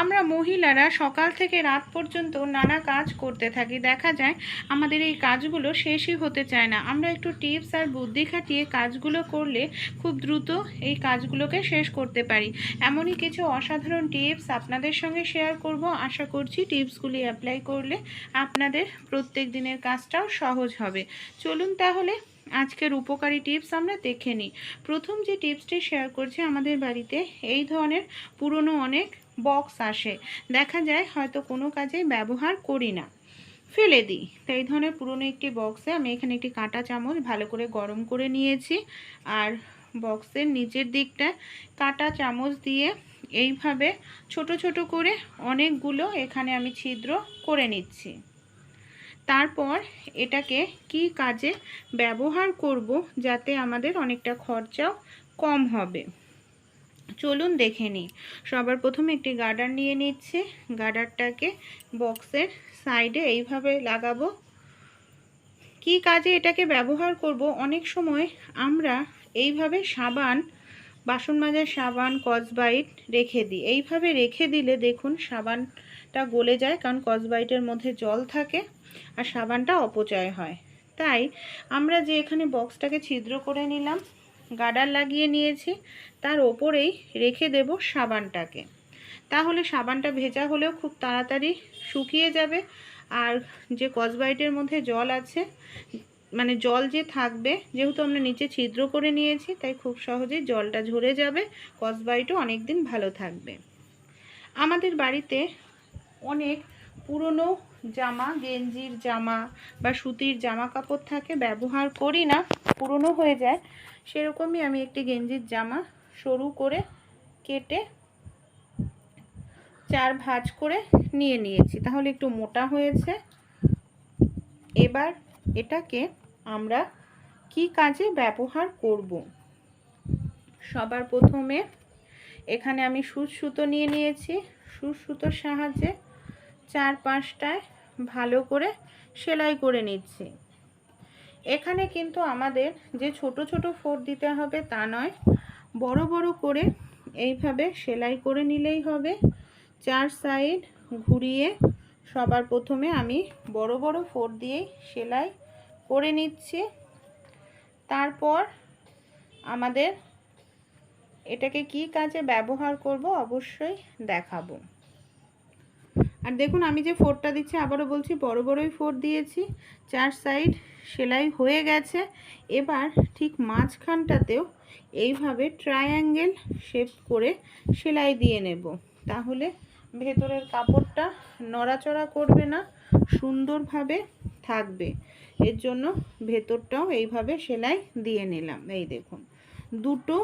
আমরা মহিলারা সকাল থেকে রাত পর্যন্ত নানা কাজ করতে থাকি। দেখা যায় আমাদের এই কাজগুলো শেষই হতে চায় না। আমরা একটু টিপস আর বুদ্ধি খাটিয়ে কাজগুলো করলে খুব দ্রুত এই কাজগুলোকে শেষ করতে পারি। এমনই কিছু অসাধারণ টিপস আপনাদের সঙ্গে শেয়ার করব। আশা করছি টিপসগুলি অ্যাপ্লাই করলে আপনাদের প্রত্যেক দিনের কাজটাও সহজ হবে। চলুন তাহলে আজকের উপকারী টিপস আমরা দেখে নিই। প্রথম যে টিপসটি শেয়ার করছি আমাদের বাড়িতে, এই ধরনের পুরনো অনেক বক্স আসে। দেখা যায় হয়তো কোনো কাজে ব্যবহার করি না। ফেলে দিই। তো এই ধরনের পুরনো একটি বক্সে আমি এখানে একটি কাঁটা চামচ ভালো করে গরম করে নিয়েছি। আর বক্সের নিচের দিকটা কাঁটা চামচ দিয়ে এইভাবে ছোট ছোট করে অনেকগুলো এখানে আমি ছিদ্র করে নিচ্ছি। তারপর এটাকে কি কাজে ব্যবহার করব যাতে আমাদের অনেকটা খরচাও কম হবে? চলুন দেখে নিই। সবার প্রথমে একটি গার্ডার নিয়ে নিচ্ছে। গার্ডারটাকে বক্সের সাইডে এইভাবে লাগাবো। কি কাজে এটাকে ব্যবহার করব? অনেক সময় আমরা এইভাবে সাবান, বাসন মাজার সাবান, কসবাইট রেখে দিই। এইভাবে রেখে দিলে দেখুন সাবানটা গলে যায়, কারণ কসবাইটের মধ্যে জল থাকে আর সাবানটা অপচয় হয়। তাই আমরা যে এখানে বক্সটাকে ছিদ্র করে নিলাম। গার্ডার লাগিয়ে নিয়েছি, তার ওপরেই রেখে দেব সাবানটাকে। তাহলে সাবানটা ভেজা হলেও খুব তাড়াতাড়ি শুকিয়ে যাবে, আর যে কসবাইটের মধ্যে জল আছে মানে জল যে থাকবে, যেহেতু আমরা নিচে ছিদ্র করে নিয়েছি, তাই খুব সহজেই জলটা ঝরে যাবে, কসবাইটও অনেক দিন ভালো থাকবে। আমাদের বাড়িতে অনেক পুরনো জামা, গেঞ্জির জামা বা সুতির জামা কাপড় থাকে, ব্যবহার করি না, পুরনো হয়ে যায়। সেরকমই আমি একটি গেঞ্জির জামা সরু করে কেটে চার ভাঁজ করে নিয়ে নিয়েছি। তাহলে একটু মোটা হয়েছে। এবার এটাকে আমরা কি কাজে ব্যবহার করব? সবার প্রথমে এখানে আমি সুচ সুতো নিয়ে নিয়েছি। সুচ সুতোর সাহায্যে চার পাঁচটায় ভালো করে সেলাই করে নিচ্ছি। এখানে কিন্তু আমাদের যে ছোট ছোট ফোর দিতে হবে তা নয়, বড় বড় করে এইভাবে সেলাই করে নিলেই হবে। চার সাইড ঘুরিয়ে সবার প্রথমে আমি বড় বড় ফোর দিয়েই সেলাই করে নিচ্ছি। তারপর আমাদের এটাকে কি কাজে ব্যবহার করব অবশ্যই দেখাবো। আর দেখুন, আমি যে ফোরটা দিচ্ছি, আবারও বলছি, বড় বড়ই ফোর দিয়েছি। চার সাইড সেলাই হয়ে গেছে। এবার ঠিক মাঝখানটাতেও এইভাবে ট্রায়াঙ্গেল শেপ করে সেলাই দিয়ে নেব। তাহলে ভেতরের কাপড়টা নড়াচড়া করবে না, সুন্দরভাবে থাকবে। এর জন্য ভেতরটাও এইভাবে সেলাই দিয়ে নিলাম। এই দেখুন, দুটো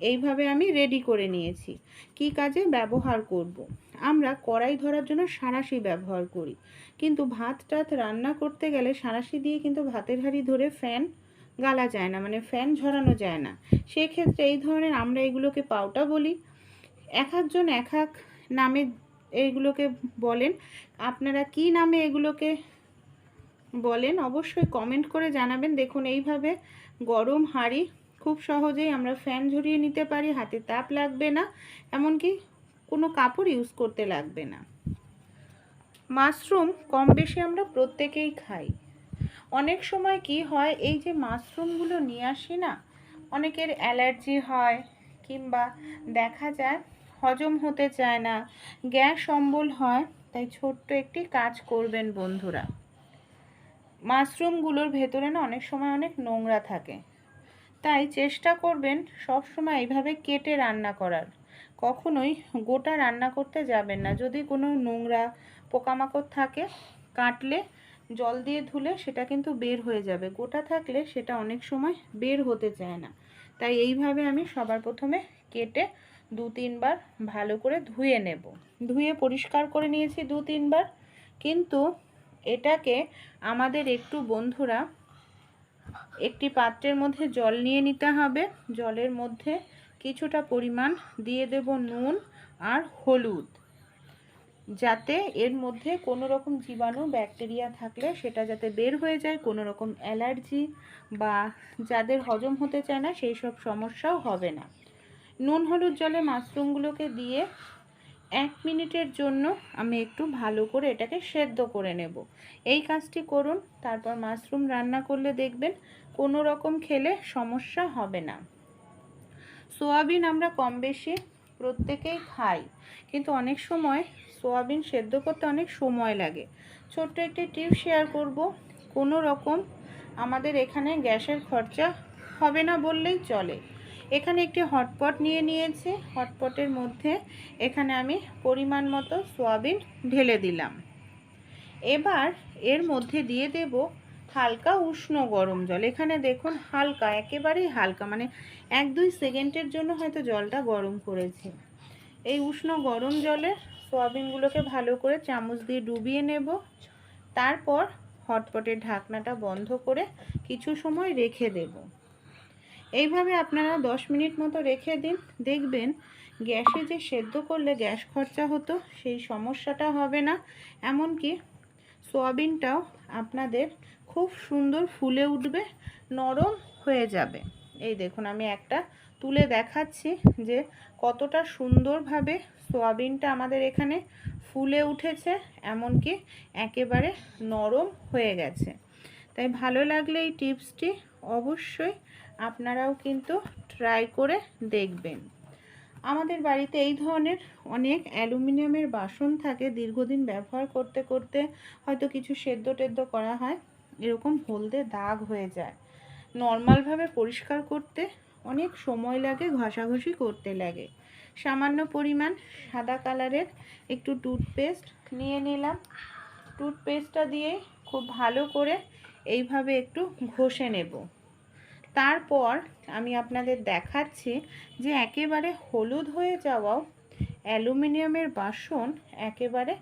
এইভাবে আমি রেডি করে নিয়েছি। কি কাজে? ব্যবহার করব। আমরা কড়াই ধরার জন্য সাঁড়াশি ব্যবহার করি। কিন্তু ভাত টাত রান্না করতে গেলে সাঁড়াশি দিয়ে কিন্তু ভাতের হাঁড়ি ধরে ফ্যান গালা যায় না মানে ফ্যান ঝরানো যায় না। সেক্ষেত্রে এই ধরনের আমরা এগুলোকে পাউটা বলি। এক একজন এক এক নামে এইগুলোকে বলেন। আপনারা কি নামে এগুলোকে বলেন অবশ্যই কমেন্ট করে জানাবেন। দেখুন, এইভাবে গরম হাঁড়ি খুব সহজেই আমরা ফ্যান ঝরিয়ে নিতে পারি, হাতে তাপ লাগবে না। এমনকি কোনো কাপড় ইউজ করতে লাগবে না। মাশরুম কম বেশি আমরা প্রত্যেকেই খাই। অনেক সময় কি হয়, এই যে মাশরুমগুলো নিয়ে আসি না, অনেকের অ্যালার্জি হয় কিংবা দেখা যায় হজম হতে চায় না, গ্যাস অম্বল হয়, তাই ছোট্ট একটি কাজ করবেন বন্ধুরা। মাশরুমগুলোর ভেতরে না অনেক সময় অনেক নোংরা থাকে। তাই চেষ্টা করবেন সব সময় এইভাবে কেটে রান্না করার। কখনোই গোটা রান্না করতে যাবেন না। যদি কোনো নোংরা পোকামাকড় থাকে, কাটলে, জল দিয়ে ধুলে সেটা কিন্তু বের হয়ে যাবে। গোটা থাকলে সেটা অনেক সময় বের হতে চায় না। তাই এইভাবে আমি সবার প্রথমে কেটে দু তিনবার ভালো করে ধুয়ে নেব। ধুয়ে পরিষ্কার করে নিয়েছি দু তিনবার। কিন্তু এটাকে আমাদের একটু বন্ধুরা একটি পাত্রের মধ্যে জল নিয়ে নিতে হবে। জলের মধ্যে কিছুটা পরিমাণ দিয়ে দেব নুন আর হলুদ, যাতে এর মধ্যে কোনো রকম জীবাণু, ব্যাকটেরিয়া থাকলে সেটা যাতে বের হয়ে যায়, কোনো রকম অ্যালার্জি বা যাদের হজম হতে চায় না সেই সব সমস্যাও হবে না। নুন হলুদ জলে মাশরুমগুলোকে দিয়ে এক মিনিটের জন্য আমি একটু ভালো করে এটাকে সেদ্ধ করে নেব। এই কাজটি করুন, তারপর মাশরুম রান্না করলে দেখবেন কোনো রকম খেলে সমস্যা হবে না। সোয়াবিন আমরা কম বেশি প্রত্যেকেই খাই। কিন্তু অনেক সময় সোয়াবিন সেদ্ধ করতে অনেক সময় লাগে। ছোট্ট একটি টিপ শেয়ার করব, কোনো রকম আমাদের এখানে গ্যাসের খরচা হবে না বললেই চলে। এখানে একটি হটপট নিয়ে নিয়েছি, হটপটের মধ্যে এখানে আমি পরিমাণ মতো সোয়াবিন ঢেলে দিলাম। এবার এর মধ্যে দিয়ে দেব হালকা উষ্ণ গরম জল। এখানে দেখুন হালকা, একেবারেই হালকা মানে এক দুই সেকেন্ডের জন্য হয়তো জলটা গরম করেছি। এই উষ্ণ গরম জলে সোয়াবিনগুলোকে ভালো করে চামচ দিয়ে ডুবিয়ে নেব। তারপর হটপটের ঢাকনাটা বন্ধ করে কিছু সময় রেখে দেব। এইভাবে আপনারা দশ মিনিট মতো রেখে দিন। দেখবেন গ্যাসে যে সেদ্ধ করলে গ্যাস খরচা হতো, সেই সমস্যাটা হবে না। এমনকি সোয়াবিনটাও আপনাদের খুব সুন্দর ফুলে উঠবে, নরম হয়ে যাবে। এই দেখুন, আমি একটা তুলে দেখাচ্ছি যে কতটা সুন্দরভাবে সোয়াবিনটা আমাদের এখানে ফুলে উঠেছে, এমনকি একেবারে নরম হয়ে গেছে। তাই ভালো লাগলে এই টিপসটি অবশ্যই আপনারাও কিন্তু ট্রাই করে দেখবেন। আমাদের বাড়িতে এই ধরনের অনেক অ্যালুমিনিয়ামের বাসন থাকে, দীর্ঘদিন ব্যবহার করতে করতে হয়তো কিছু সেদ্ধ টেদ্ধ করা হয়। এরকম হলদে দাগ হয়ে যায়। নর্মালভাবে পরিষ্কার করতে অনেক সময় লাগে, ঘষাঘষি করতে লাগে। সামান্য পরিমাণ সাদা কালারের একটু টুথপেস্ট নিয়ে নিলাম। টুথপেস্টটা দিয়ে খুব ভালো করে এইভাবে একটু ঘষে নেব। তারপর আমি আপনাদের দেখাচ্ছি যে একেবারে হলুদ হয়ে যাওয়াও অ্যালুমিনিয়ামের বাসন একেবারে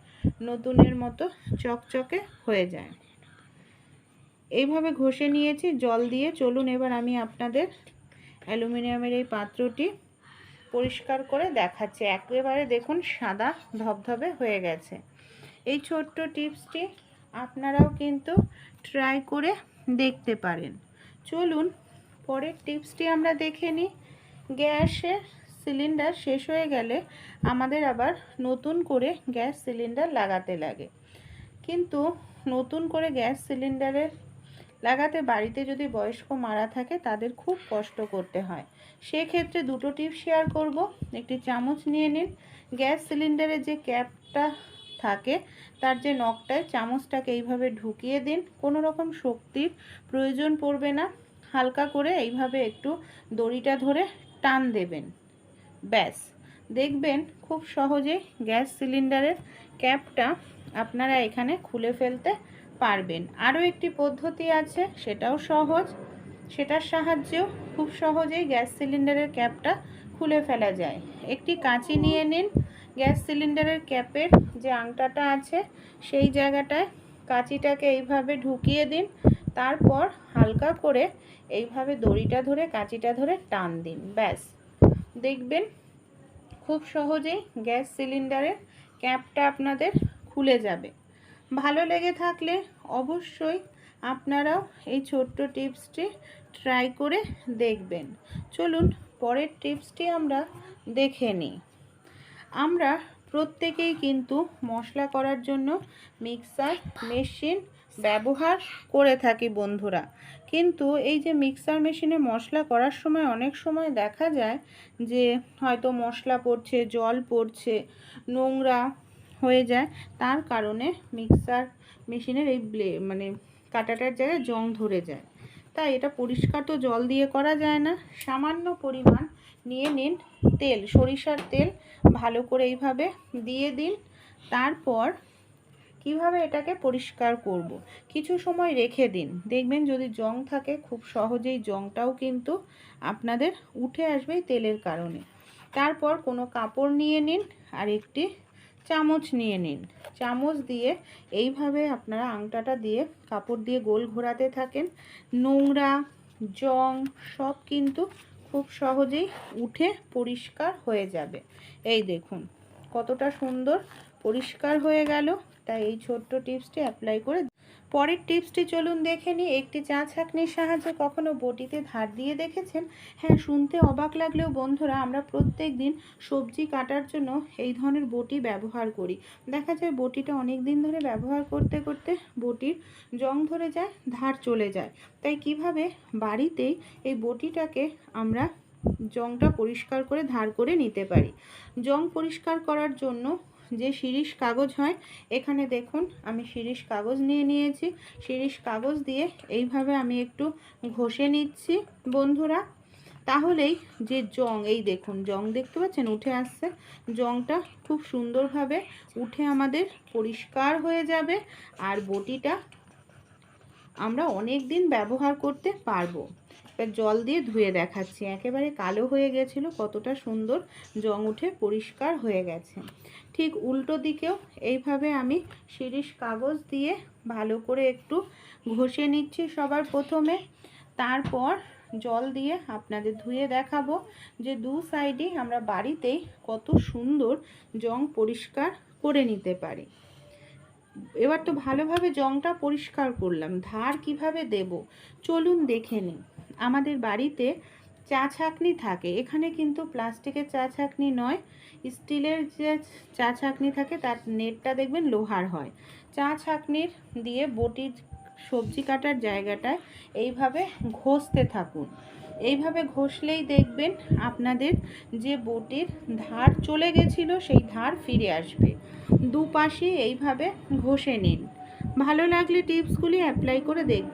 নতুনের মতো চকচকে হয়ে যায়। এইভাবে ঘষে নিয়েছি, জল দিয়ে। চলুন এবার আমি আপনাদের অ্যালুমিনিয়ামের এই পাত্রটি পরিষ্কার করে দেখাচ্ছি। একেবারে দেখুন সাদা ধবধবে হয়ে গেছে। এই ছোট্ট টিপসটি আপনারাও কিন্তু ট্রাই করে দেখতে পারেন। চলুন, পরের টিপসটি আমরা দেখে নিই। গ্যাসের সিলিন্ডার শেষ হয়ে গেলে আমাদের আবার নতুন করে গ্যাস সিলিন্ডার লাগাতে লাগে। কিন্তু নতুন করে গ্যাস সিলিন্ডারের লাগাতে বাড়িতে যদি বয়স্ক মারা থাকে তাদের খুব কষ্ট করতে হয়। সেক্ষেত্রে দুটো টিপ শেয়ার করব। একটি চামচ নিয়ে নিন। গ্যাস সিলিন্ডারের যে ক্যাপটা থাকে, তার যে নখটায় চামচটাকে এইভাবে ঢুকিয়ে দিন। কোনো রকম শক্তির প্রয়োজন পড়বে না। হালকা করে এইভাবে একটু দড়িটা ধরে টান দেবেন। ব্যাস। দেখবেন খুব সহজেই গ্যাস সিলিন্ডারের ক্যাপটা আপনারা এখানে খুলে ফেলতে পারবেন। আরও একটি পদ্ধতি আছে, সেটাও সহজ। সেটার সাহায্যেও খুব সহজেই গ্যাস সিলিন্ডারের ক্যাপটা খুলে ফেলা যায়। একটি কাঁচি নিয়ে নিন। গ্যাস সিলিন্ডারের ক্যাপের যে আংটাটা আছে, সেই জায়গাটায় কাঁচিটাকে এইভাবে ঢুকিয়ে দিন। তারপর হালকা করে এইভাবে দড়িটা ধরে, কাঁচিটা ধরে টান দিন। ব্যাস। দেখবেন খুব সহজেই গ্যাস সিলিন্ডারের ক্যাপটা আপনাদের খুলে যাবে। ভালো লেগে থাকলে অবশ্যই আপনারাও এই ছোট্ট টিপসটি ট্রাই করে দেখবেন। চলুন পরের টিপসটি আমরা দেখে নিই। আমরা প্রত্যেকেই কিন্তু মশলা করার জন্য মিক্সার মেশিন ব্যবহার করে থাকি বন্ধুরা। কিন্তু এই যে মিক্সার মেশিনে মশলা করার সময় অনেক সময় দেখা যায় যে হয়তো মশলা পড়ছে, জল পড়ছে, নোংরা হয়ে যায়। তার কারণে মিক্সার মেশিনের এই ব্লে মানে কাটাটার জায়গায় জং ধরে যায়। তাই এটা পরিষ্কার তো জল দিয়ে করা যায় না। সামান্য পরিমাণ নিয়ে নিন তেল, সরিষার তেল ভালো করে এইভাবে দিয়ে দিন। তারপর কীভাবে এটাকে পরিষ্কার করব। কিছু সময় রেখে দিন। দেখবেন যদি জং থাকে, খুব সহজেই জংটাও কিন্তু আপনাদের উঠে আসবে তেলের কারণে। তারপর কোনো কাপড় নিয়ে নিন আর একটি চামচ নিয়ে নিন। চামচ দিয়ে এইভাবে আপনারা আংটাটা দিয়ে কাপড় দিয়ে গোল ঘোরাতে থাকেন। নোংরা, জং সব কিন্তু খুব সহজেই উঠে পরিষ্কার হয়ে যাবে। এই দেখুন, কতটা সুন্দর পরিষ্কার হয়ে গেল। তাই এই ছোট্ট টিপসটি অ্যাপ্লাই করে পরের টিপসটি চলুন দেখে নিই। একটি চা ছাঁকনির সাহায্যে কখনো বটিতে ধার দিয়ে দেখেছেন? হ্যাঁ শুনতে অবাক লাগলেও, বন্ধুরা, আমরা প্রত্যেক দিন সবজি কাটার জন্য এই ধরনের বটি ব্যবহার করি। দেখা যায়, বটিটা অনেক দিন ধরে ব্যবহার করতে করতে বটির জং ধরে যায়, ধার চলে যায়। তাই কীভাবে বাড়িতেই এই বটিটাকে আমরা জংটা পরিষ্কার করে, ধার করে নিতে পারি? জং পরিষ্কার করার জন্য যে শিরিষ কাগজ হয়, এখানে দেখুন, আমি শিরিষ কাগজ নিয়ে নিয়েছি। শিরিষ কাগজ দিয়ে এইভাবে আমি একটু ঘষে নিচ্ছি, বন্ধুরা। তাহলেই যে জং, এই দেখুন, জং দেখতে পাচ্ছেন? উঠে আসছে। জংটা খুব সুন্দরভাবে উঠে আমাদের পরিষ্কার হয়ে যাবে। আর বটিটা আমরা অনেক দিন ব্যবহার করতে পারব। এবার জল দিয়ে ধুয়ে দেখাচ্ছি। একেবারে কালো হয়ে গেছিল, কতটা সুন্দর জং উঠে পরিষ্কার হয়ে গেছে। ঠিক উল্টো দিকেও এইভাবে আমি শিরিষ কাগজ দিয়ে ভালো করে একটু ঘষে নিচ্ছি সবার প্রথমে। তারপর জল দিয়ে আপনাদের ধুয়ে দেখাবো যে দু সাইডে আমরা বাড়িতেই কত সুন্দর জং পরিষ্কার করে নিতে পারি। এবার তো ভালোভাবে জংটা পরিষ্কার করলাম। ধার কীভাবে দেব? চলুন দেখে নিই। আমাদের বাড়িতে চা ছাঁকনি থাকে। এখানে কিন্তু প্লাস্টিকের চা ছাঁকনি নয়, স্টিলের যে চা ছাঁকনি থাকে তার নেটটা দেখবেন লোহার হয়। চা ছাঁকনির দিয়ে বটির সবজি কাটার জায়গাটায় এইভাবে ঘষতে থাকুন। এইভাবে ঘষলেই দেখবেন আপনাদের যে বটির ধার চলে গেছিল সেই ধার ফিরে আসবে। দুপাশে এইভাবে ঘষে নিন। ভালো লাগলে টিপসগুলি অ্যাপ্লাই করে দেখবেন।